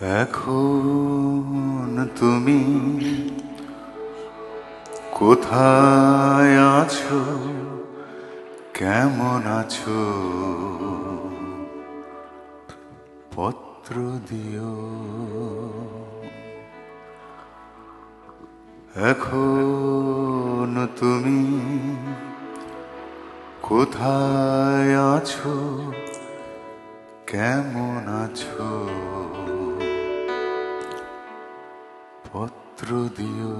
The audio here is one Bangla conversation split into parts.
এখন তুমি কোথায় আছো? কেমন আছো? পত্র দিও। এখন তুমি কোথায় আছো? কেমন আছো? পত্র দিও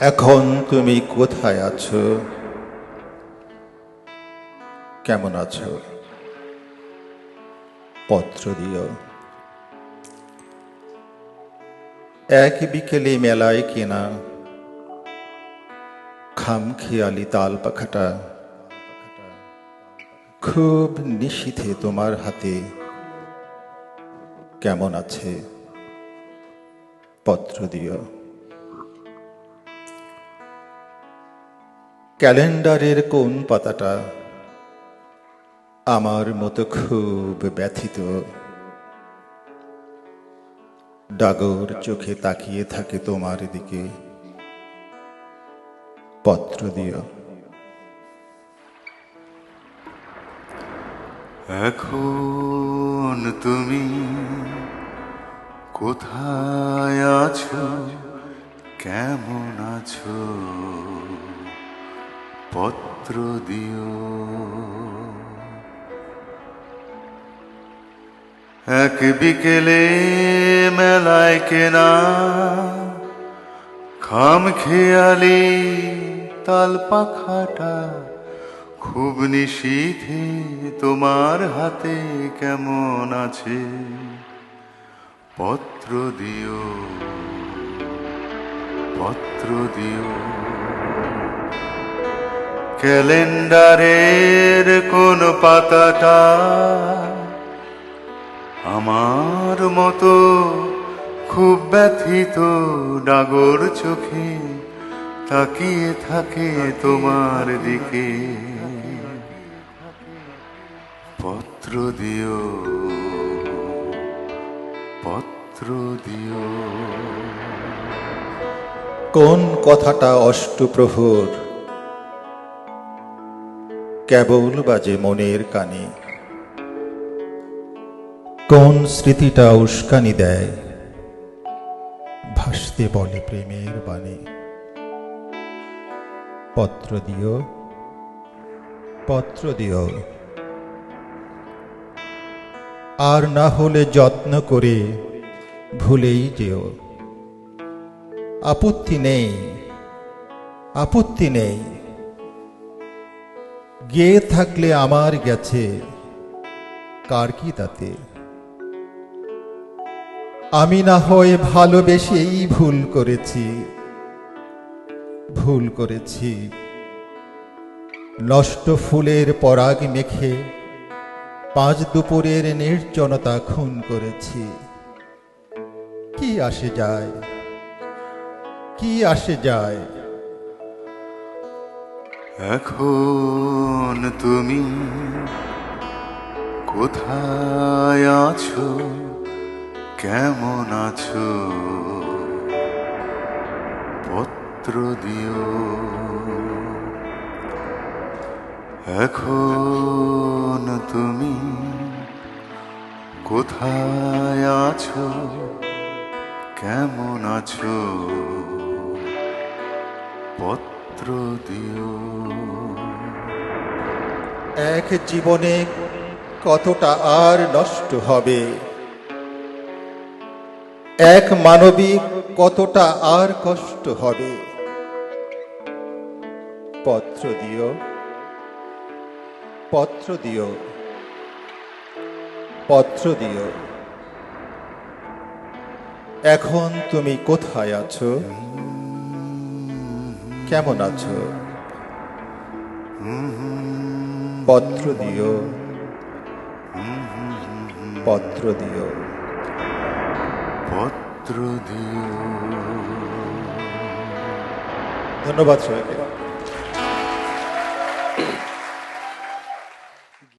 এখন তুমি কোথায় আছো? কেমন আছো? পত্র দিও। এক বিকেলে মেলায় কেনা খামখেয়ালি তাল পাখাটা খুব নিশীথে তোমার হাতে। কেমন আছে? পত্র দিও। ক্যালেন্ডারের কোন পাতাটা আমার মতো খুব ব্যথিত? ডাগর চোখে তাকিয়ে থাকে তোমার দিকে। পত্র দিও। এখন তুমি কোথায় আছো? কেমন আছো? পত্র দিও। এক বিকেলে মেলায় কেনা খাম খেয়ালি তাল পাখাটা খুব নিশীথে তোমার হাতে কেমন আছে? পত্র দিও পত্র দিও। ক্যালেন্ডারের কোন পাতাটা আমার মতো খুব ব্যথিত ডাগর চোখে তাকিয়ে থাকে তোমার দিকে। পত্র দিও। পত্র দিও। কোন কথাটা অষ্টপ্রহর কেবল বাজে মনের কানে। কোন স্মৃতিটা উস্কানি দেয়? ভাসতে বলে প্রেমের বাণী। পত্র দিও। পত্র দিও। আর না হলে যত্ন করে ভুলেই যেও। আপত্তি নেই আপত্তি নেই। গেয়ে থাকলে আমার গেছে, কার কি তাতে? আমি না হয় ভালোবেসেই ভুল করেছি ভুল করেছি। নষ্ট ফুলের পরাগ মেখে পাঁচ দুপুরের নির্জনতা খুন করেছি। কি আসে যায়? কি আসে যায়? এখন তুমি কোথায় আছো? কেমন আছো? পত্র দিও। এখন তুমি? কোথায় আছো? কেমন আছো? পত্র দিও। এক জীবনে কতটা আর নষ্ট হবে? এক মানবিক কতটা আর কষ্ট হবে? পত্র দিও। পত্র দিও। পত্র দিও। এখন তুমি কোথায় আছো? কেমন আছো? পত্র দিও। পত্র দিও। পত্র দিও। ধন্যবাদ সবাইকে।